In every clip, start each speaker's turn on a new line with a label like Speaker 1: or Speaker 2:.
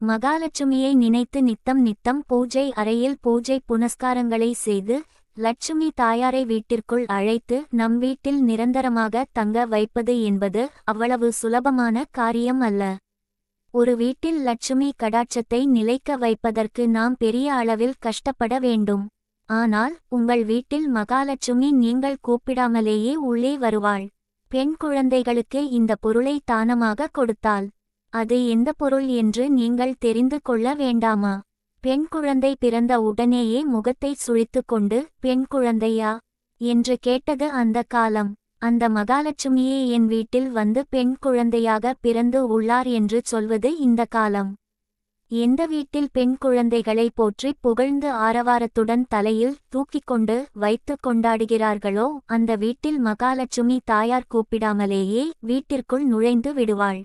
Speaker 1: மகாலட்சுமியை நினைத்து நித்தம் நித்தம் பூஜை அறையில் பூஜை புனஸ்காரங்களை செய்து லட்சுமி தாயாரை வீட்டிற்குள் அழைத்து நம் வீட்டில் நிரந்தரமாக தங்க வைப்பது என்பது அவ்வளவு சுலபமான காரியம் அல்ல. ஒரு வீட்டில் லட்சுமி கடாட்சத்தை நிலைக்க வைப்பதற்கு நாம் பெரிய அளவில் கஷ்டப்பட வேண்டும். ஆனால் உங்கள் வீட்டில் மகாலட்சுமி நீங்கள் கூப்பிடாமலேயே உள்ளே வருவாள். பெண் குழந்தைகளுக்கு இந்த பொருளை தானமாக கொடுத்தாள். அது எந்த பொருள் என்று நீங்கள் தெரிந்து கொள்ள வேண்டாமா? பெண் குழந்தை பிறந்த உடனேயே முகத்தை சுழித்துக்கொண்டு பெண் குழந்தையா என்று கேட்டது அந்த காலம். அந்த மகாலட்சுமியே என் வீட்டில் வந்து பெண் குழந்தையாக பிறந்து உள்ளார் என்று சொல்வது இந்த காலம். எந்த வீட்டில் பெண் குழந்தைகளை போற்றி புகழ்ந்து ஆரவாரத்துடன் தலையில் தூக்கிக் கொண்டு வைத்து கொண்டாடுகிறார்களோ அந்த வீட்டில் மகாலட்சுமி தாயார் கூப்பிடாமலேயே வீட்டிற்குள் நுழைந்து விடுவாள்.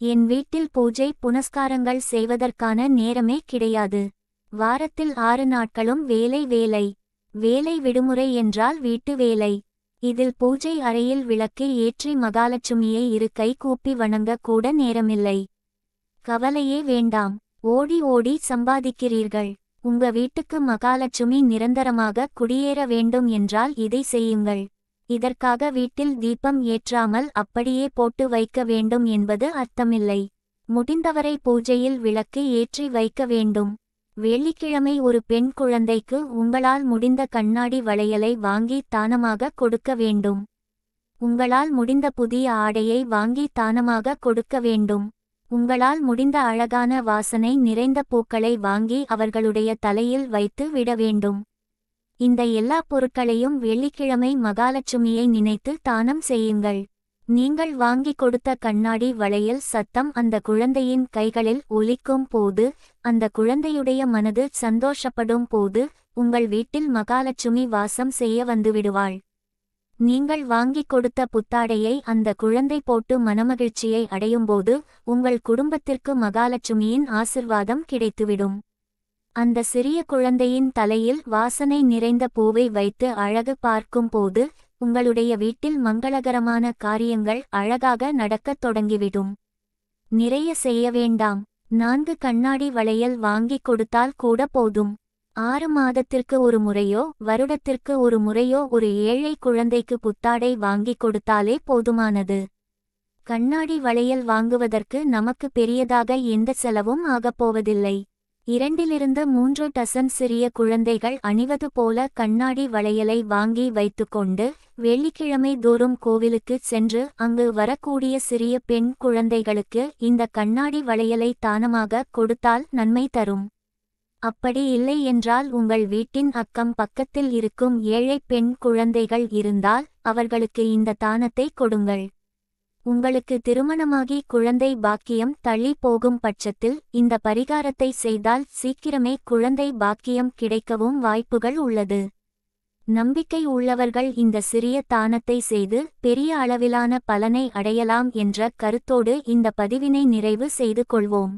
Speaker 1: என் வீட்டில் பூஜை புனஸ்காரங்கள் செய்வதற்கான நேரமே கிடையாது. வாரத்தில் ஆறு நாட்களும் வேலை வேலை. வேலை விடுமுறை என்றால் வீட்டு வேலை. இதில் பூஜை அறையில் விளக்கு ஏற்றி மகாலட்சுமியை இரு கை கூப்பி வணங்க கூட நேரமில்லை. கவலையே வேண்டாம். ஓடி ஓடி சம்பாதிக்கிறீர்கள். உங்க வீட்டுக்கு மகாலட்சுமி நிரந்தரமாக குடியேற வேண்டும் என்றால் இதை செய்யுங்கள். இதற்காக வீட்டில் தீபம் ஏற்றாமல் அப்படியே போட்டு வைக்க வேண்டும் என்பது அர்த்தமில்லை. முடிந்தவரை பூஜையில் விளக்கு ஏற்றி வைக்க வேண்டும். வெள்ளிக்கிழமை ஒரு பெண் குழந்தைக்கு உங்களால் முடிந்த கண்ணாடி வளையலை வாங்கி தானமாக கொடுக்க வேண்டும். உங்களால் முடிந்த புதிய ஆடையை வாங்கி தானமாக கொடுக்க வேண்டும். உங்களால் முடிந்த அழகான வாசனை நிறைந்த பூக்களை வாங்கி அவர்களுடைய தலையில் வைத்து விட வேண்டும். இந்த எல்லா பொருட்களையும் வெள்ளிக்கிழமை மகாலட்சுமியை நினைத்து தானம் செய்யுங்கள். நீங்கள் வாங்கிக் கொடுத்த கண்ணாடி வளையல் சத்தம் அந்த குழந்தையின் கைகளில் ஒலிக்கும் போது அந்த குழந்தையுடைய மனது சந்தோஷப்படும் போது உங்கள் வீட்டில் மகாலட்சுமி வாசம் செய்ய வந்துவிடுவாள். நீங்கள் வாங்கிக் கொடுத்த புத்தாடையை அந்த குழந்தை போட்டு மனமகிழ்ச்சியை அடையும்போது உங்கள் குடும்பத்திற்கு மகாலட்சுமியின் ஆசிர்வாதம் கிடைத்துவிடும். அந்த சிறிய குழந்தையின் தலையில் வாசனை நிறைந்த பூவை வைத்து அழகு பார்க்கும்போது உங்களுடைய வீட்டில் மங்களகரமான காரியங்கள் அழகாக நடக்கத் தொடங்கிவிடும். நிறைய செய்ய வேண்டாம். நான்கு கண்ணாடி வளையல் வாங்கிக் கொடுத்தால் கூட போதும். ஆறு மாதத்திற்கு ஒரு முறையோ வருடத்திற்கு ஒரு முறையோ ஒரு ஏழை குழந்தைக்கு புத்தாடை வாங்கிக் கொடுத்தாலே போதுமானது. கண்ணாடி வளையல் வாங்குவதற்கு நமக்கு பெரியதாக எந்த செலவும் ஆகப்போவதில்லை இரண்டிலிருந்து மூன்று டசன் சிறிய குழந்தைகள் அணிவது போல கண்ணாடி வளையலை வாங்கி வைத்துக்கொண்டு வெள்ளிக்கிழமை தோறும் கோவிலுக்கு சென்று அங்கு வரக்கூடிய சிறிய பெண் குழந்தைகளுக்கு இந்த கண்ணாடி வளையலை தானமாக கொடுத்தால் நன்மை தரும். அப்படி இல்லை என்றால் உங்கள் வீட்டின் அக்கம் பக்கத்தில் இருக்கும் ஏழை பெண் குழந்தைகள் இருந்தால் அவர்களுக்கு இந்த தானத்தை கொடுங்கள். உங்களுக்கு திருமணமாகி குழந்தை பாக்கியம் தள்ளி போகும் பட்சத்தில் இந்த பரிகாரத்தை செய்தால் சீக்கிரமே குழந்தை பாக்கியம் கிடைக்கவும் வாய்ப்புகள் உள்ளது. நம்பிக்கை உள்ளவர்கள் இந்த சிறிய தானத்தை செய்து பெரிய அளவிலான பலனை அடையலாம் என்ற கருத்தோடு இந்த பதிவினை நிறைவு செய்து கொள்வோம்.